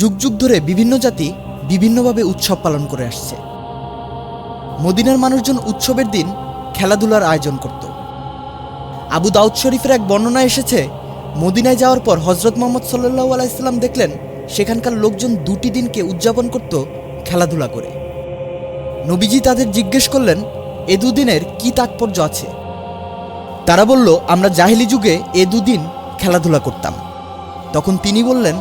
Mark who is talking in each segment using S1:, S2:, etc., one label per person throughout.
S1: যুগ যুগ ধরে বিভিন্ন জাতি বিভিন্নভাবে উৎসব পালন করে আসছে। মদিনার মানুষজন উৎসবের দিন খেলাধুলার আয়োজন করত। আবু দাউদ শরীফের এক বর্ণনা এসেছে, মদিনায় যাওয়ার পর হজরত মোহাম্মদ সাল্লাহ আলাইসাল্লাম দেখলেন, সেখানকার লোকজন দুটি দিনকে উদযাপন করত খেলাধুলা করে। নবীজি তাদের জিজ্ঞেস করলেন, এ দুদিনের কি তাৎপর্য আছে? তারা বলল, আমরা জাহিলি যুগে এ দুদিন খেলাধুলা করতাম। তখন তিনি বললেন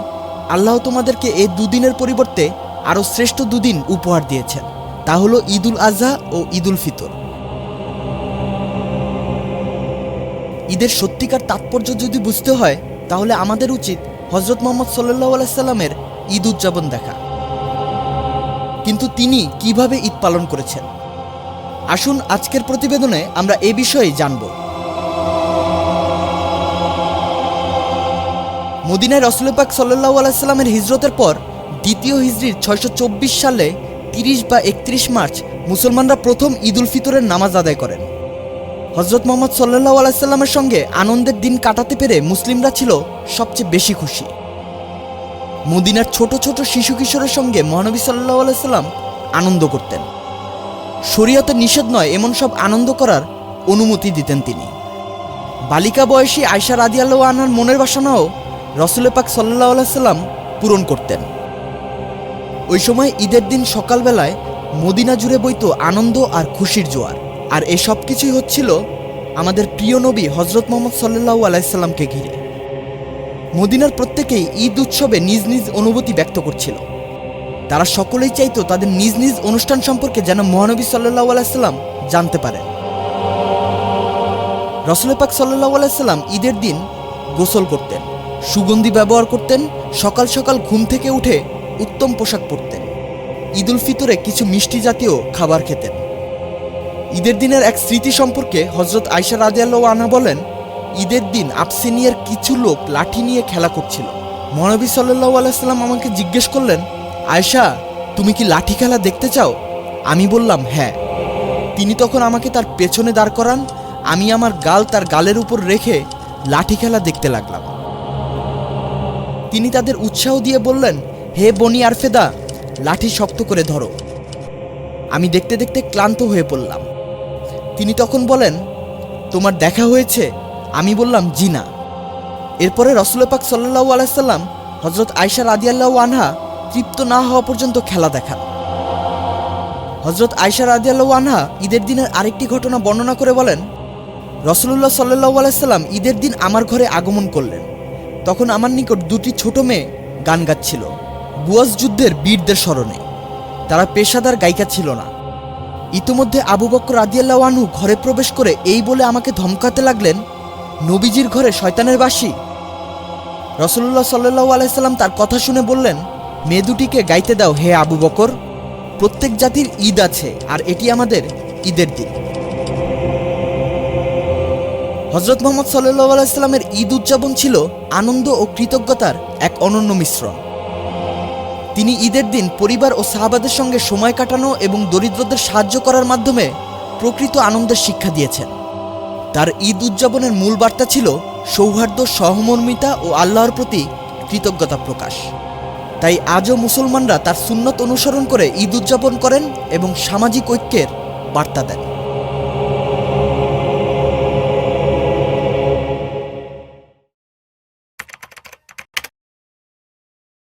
S1: আল্লাহ তোমাদেরকে এ দুদিনের পরিবর্তে আরও শ্রেষ্ঠ দুদিন উপহার দিয়েছেন। তা হলো ঈদুল আজহা ও ঈদুল ফিতর। ঈদের সত্যিকার তাৎপর্য যদি বুঝতে হয়, তাহলে আমাদের উচিত হজরত মোহাম্মদ সাল্লাহ আলাইসাল্লামের ঈদ উদযাপন দেখা। কিন্তু তিনি কীভাবে ঈদ পালন করেছেন? আসুন আজকের প্রতিবেদনে আমরা এ বিষয়ে জানব। মদিনায় রসুল পাক সাল্লাহ আলাইস্লামের হিজরতের পর দ্বিতীয় হিজরির ছয়শো সালে তিরিশ বা একত্রিশ মার্চ মুসলমানরা প্রথম ঈদুল ফিতরের নামাজ আদায় করেন। হজরত মোহাম্মদ সাল্লাহ আলাইস্লামের সঙ্গে আনন্দের দিন কাটাতে পেরে মুসলিমরা ছিল সবচেয়ে বেশি খুশি। মদিনার ছোট ছোট শিশু কিশোরের সঙ্গে মহানবী সাল্লাহ আলাইসাল্লাম আনন্দ করতেন। শরীয়তে নিষেধ নয়, এমন সব আনন্দ করার অনুমতি দিতেন তিনি। বালিকা বয়সী আয়সা রাদিয়াল্লাহ আনহার মনের বাসনাও রসুলে পাক সাল্লাহ আলাইসাল্লাম পূরণ করতেন। ওই সময় ঈদের দিন সকালবেলায় মদিনা জুড়ে বইত আনন্দ আর খুশির জোয়ার। আর এ সব কিছুই হচ্ছিল আমাদের প্রিয় নবী হজরত মোহাম্মদ সাল্লাহ আলাইসাল্লামকে ঘিরে। মদিনার প্রত্যেকেই ঈদ উৎসবে নিজ নিজ অনুভূতি ব্যক্ত করছিল। তারা সকলেই চাইতো তাদের নিজ নিজ অনুষ্ঠান সম্পর্কে যেন মহানবী সাল্লাহ আলাইসাল্লাম জানতে পারেন। রসুল পাক সাল্লাহ আলাইসাল্লাম ঈদের দিন গোসল করতেন। সুগন্ধি ব্যবহার করতেন, সকাল সকাল ঘুম থেকে উঠে উত্তম পোশাক পরতেন। ঈদুল ফিতরে কিছু মিষ্টি জাতীয় খাবার খেতেন। ঈদের দিনের এক স্মৃতি সম্পর্কে হজরত আয়সা রাজিয়াল্লাহ আনা বলেন, ঈদের দিন আবসিনিয়ার কিছু লোক লাঠি নিয়ে খেলা করছিল। মহানবী সাল্লাহ আলাইসাল্লাম আমাকে জিজ্ঞেস করলেন, আয়শা, তুমি কি লাঠি খেলা দেখতে চাও? আমি বললাম হ্যাঁ। তিনি তখন আমাকে তার পেছনে দাঁড় করান, আমি আমার গাল তার গালের উপর রেখে লাঠি খেলা দেখতে লাগলাম। তিনি তাদের উৎসাহ দিয়ে বললেন, হে বনি আরফেদা, লাঠি শক্ত করে ধরো। আমি দেখতে দেখতে ক্লান্ত হয়ে পড়লাম। তিনি তখন বলেন, তোমার দেখা হয়েছে? আমি বললাম জি না এরপরে রসুল পাক সাল্লাহ আলাইসাল্লাম হজরত আয়সা রাদিয়াল্লাহ আনহা তৃপ্ত না হওয়া পর্যন্ত খেলা দেখান। হজরত আয়সা রাদিয়াল্লাহ আনহা ঈদের দিনের আরেকটি ঘটনা বর্ণনা করে বলেন রসুল্লাহ সাল্লাহ আলাইসাল্লাম ঈদের দিন আমার ঘরে আগমন করলেন। তখন আমার নিকট দুটি ছোট মেয়ে গান গাচ্ছিল। বুয়াজ যুদ্ধের বীরদের স্মরণে। তারা পেশাদার গায়িকা ছিল না। ইতিমধ্যে আবু বক্র রাদিয়াল্লাহ আনহু ঘরে প্রবেশ করে এই বলে আমাকে ধমকাতে লাগলেন, নবীজির ঘরে শয়তানের বাসী? রসুল্লাহ সাল্লাহ আলাইসাল্লাম তার কথা শুনে বললেন, মেয়ে দুটিকে গাইতে দাও হে আবু বকর। প্রত্যেক জাতির ঈদ আছে আর এটি আমাদের ঈদের দিন। হজরত মোহাম্মদ সাল্লাহ আলাইস্লামের ঈদ উদযাপন ছিল আনন্দ ও কৃতজ্ঞতার এক অনন্য মিশ্রণ। তিনি ঈদের দিন পরিবার ও সাহাবাদের সঙ্গে সময় কাটানো এবং দরিদ্রদের সাহায্য করার মাধ্যমে প্রকৃত আনন্দের শিক্ষা দিয়েছেন। তার ঈদ উদযাপনের মূল বার্তা ছিল সৌহার্দ্য, সহমর্মিতা ও আল্লাহর প্রতি কৃতজ্ঞতা প্রকাশ। তাই আজও মুসলমানরা তার সুন্নত অনুসরণ করে ঈদ উদযাপন করেন এবং সামাজিক ঐক্যের বার্তা দেন।